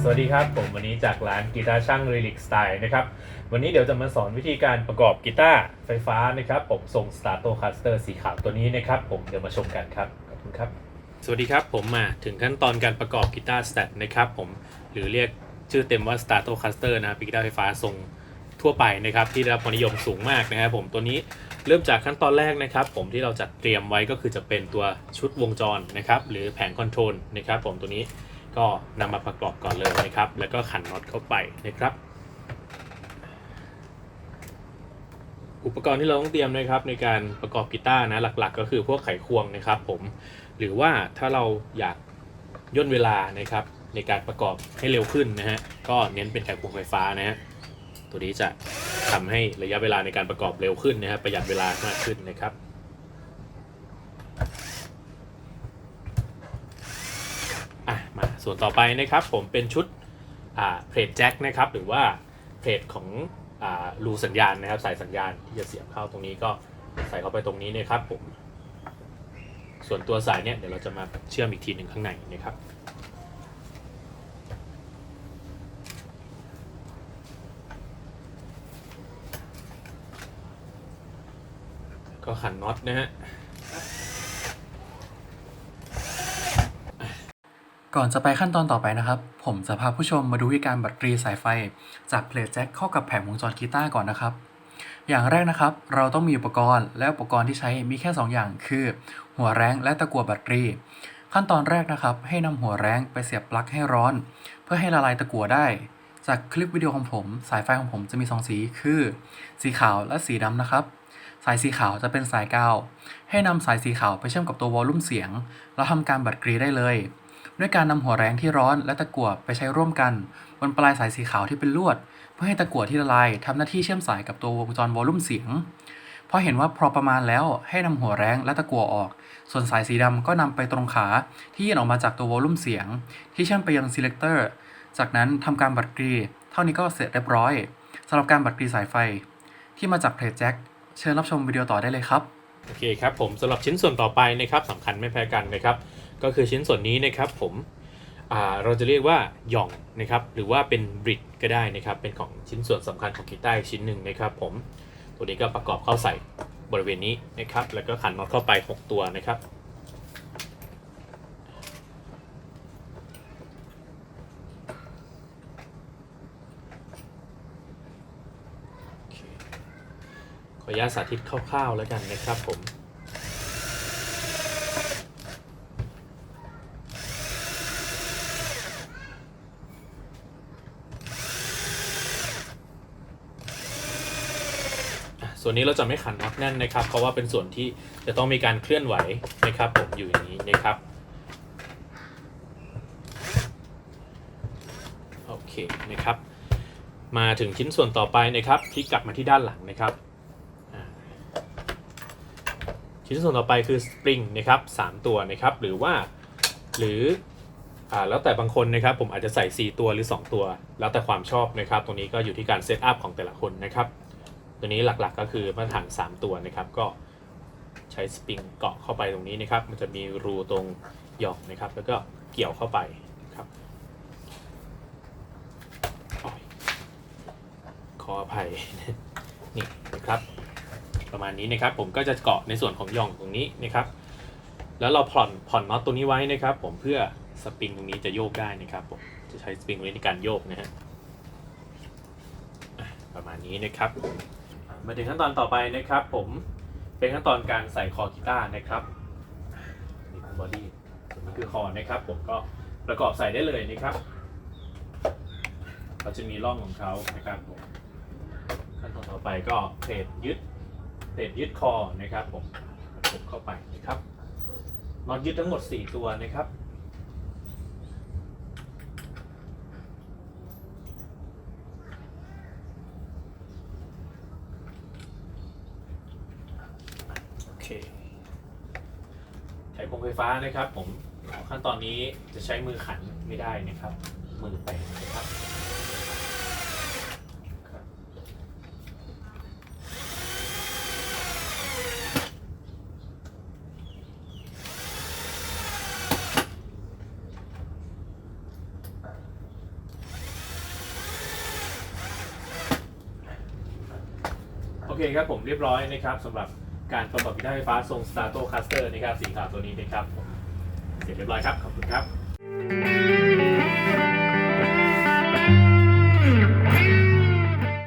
สวัสดีครับ ผมวันนี้จากร้านกีตาร์ช่าง Relic Style นะครับ วันนี้เดี๋ยวจะมาสอนวิธีการประกอบกีตาร์ไฟฟ้านะครับ ผมทรง Stratocaster สีขาวตัวนี้นะครับ ผมเดี๋ยวมาชมกันครับขอบคุณครับ สวัสดีครับผมมาถึงขั้นตอนการประกอบกีตาร์สแตทนะครับผมหรือเรียกชื่อเต็มว่า Stratocaster นะครับกีตาร์ไฟฟ้าทรง ทั่วไปนะครับที่ได้รับความนิยมสูงมากนะครับผมตัวนี้เริ่มจากขั้นตอนแรกนะครับ ผมที่เราจัดเตรียมไว้ก็คือจะเป็นตัวชุดวงจรนะครับหรือแผงคอนโทรลนะครับผมตัวนี้ก็นำมาประกอบก่อนเลยนะครับ แล้วก็ขันน็อตเข้าไปนะครับ อุปกรณ์ที่เราต้องเตรียมนะครับในการประกอบกีตาร์นะหลักๆ ก็คือพวกไขควงนะครับผมหรือว่าถ้าเราอยากย่นเวลานะครับในการประกอบให้เร็วขึ้นนะฮะก็เน้นเป็นไขควงไฟฟ้านะฮะ ตัวนี้จะทำให้ระยะเวลาในการประกอบเร็วขึ้นนะฮะประหยัดเวลามากขึ้นนะครับ อะมาส่วนต่อไปนะครับผมเป็นชุดอ่าเพลทแจ็คนะครับหรือว่าเพลทของอ่ารูสัญญาณนะครับสายสัญญาณที่จะเสียบเข้าตรงนี้ก็ใส่เข้าไปตรงนี้นะครับผมส่วนตัวสายเนี่ยเดี๋ยวเราจะมาเชื่อมอีกทีหนึ่งข้างในนะครับ ก็ขันน็อตนะฮะก่อนจะไปขั้นตอนต่อไปนะครับ ผมจะพาผู้ชมมาดูวิธีการบัตรรีสายไฟ จากเพลทแจ็คเข้ากับแผงวงจรกีตาร์ก่อนนะครับ อย่างแรกนะครับ เราต้องมีอุปกรณ์และอุปกรณ์ที่ใช้มีแค่ 2 อย่างคือ หัวแรงและตะกั่วบัตรรี ขั้นตอนแรกนะครับ ให้นำหัวแรงไปเสียบปลั๊กให้ร้อน เพื่อให้ละลายตะกั่วได้ จากคลิปวิดีโอของผม สายไฟของผมจะมีสองสีคือ สีขาวและสีดำนะครับ สายสีขาวจะเป็นสายกาว ให้นำสายสีขาวไปเชื่อมกับตัววอลลุ่มเสียง แล้วทำการบัดกรีได้เลย ด้วยการนำหัวแรงที่ร้อนและตะกั่วไปใช้ร่วมกัน บนปลายสายสีขาวที่เป็นลวด เพื่อให้ตะกั่วที่ละลายทำหน้าที่เชื่อมสายกับตัววงจรวอลลุ่มเสียงพอเห็นว่าพอประมาณแล้วให้นำหัวแรงและตะกั่วออก ส่วนสายสีดำก็นำไปตรงขาที่ยื่นออกมาจากตัววอลลุ่มเสียง ที่เชื่อมไปยัง selector จากนั้นทำการบัดกรี เท่านี้ก็เสร็จเรียบร้อยสำหรับการบัดกรีสายไฟ ที่มาจากเพลทแจ็ค เชิญรับชมวิดีโอต่อได้เลยครับ โอเคครับผมสำหรับชิ้นส่วนต่อไปนะครับสำคัญไม่แพ้กันนะครับ ก็คือชิ้นส่วนนี้นะครับผมเราจะเรียกว่าหย่องนะครับหรือว่าเป็นบริดก็ได้นะครับเป็นของชิ้นส่วนสำคัญของกีตาร์ชิ้นหนึ่งนะครับผมตัวนี้ก็ประกอบเข้าใส่บริเวณนี้นะครับแล้วก็ขันน็อตเข้าไป 6 ตัวนะครับ โอเคข ออนุญาตสาธิตคร่าวๆแล้วกันนะครับผมส่วนนี้เราจะไม่ขันน็อตแน่นนะครับ เพราะว่าเป็นส่วนที่จะต้องมีการเคลื่อนไหวนะครับผมอยู่อย่างนี้นะครับโอเคนะครับ มาถึงชิ้นส่วนต่อไปนะครับที่กลับมาที่ด้านหลังนะครับอ่า ชิ้นส่วนต่อไปคือสปริงนะครับสามตัวนะครับหรือว่าหรืออ่าแล้วแต่บางคนนะครับผมอาจจะใส่ 4 ตัวหรือ 2 ตัว แล้วแต่ความชอบนะครับ ตรงนี้ก็อยู่ที่การเซตอัพของแต่ละคนนะครับ ตัวนี้หลักๆก็คือมาตรฐาน 3 ตัวนะครับก็ใช้สปริงเกาะเข้าไปตรงนี้นะครับ มันจะมีรูตรงหย่องนะครับ แล้วก็เกี่ยวเข้าไปครับขออภัยนี่นะครับ ประมาณนี้นะครับ ผมก็จะเกาะในส่วนของย่องตรงนี้นะครับ แล้วเราผ่อนผ่อนน็อตตรงนี้ไว้นะครับ ผมเพื่อสปริงตรงนี้จะโยกได้นะครับผมจะใช้สปริงตรงนี้ในการโยกนะฮะอะประมาณนี้นะครับ มาถึงขั้นตอนต่อไปนะครับ ผมเป็นขั้นตอนการใส่คอกีตาร์นะครับนี่คือบอดี้ส่วนนี้คือคอนะครับ ผมก็ประกอบใส่ได้เลยนะครับเขาจะมีร่องของเขานะครับผมขั้นตอนต่อไปก็เพลทยึด เพลทยึดคอนะครับผมกดเข้าไปนะครับน็อตยึดทั้งหมด 4 ตัวนะครับโอเคไขควงไฟฟ้านะครับผมขั้นตอนนี้จะใช้มือขันไม่ได้นะครับ มือไปนะครับ เคครับผมเรียบร้อยนะครับสำหรับการประกอบกีตาร์ไฟฟ้าทรง Stato Caster นะครับสีขาวตัวนี้นะครับเสร็จเรียบร้อยครับ ขอบคุณครับ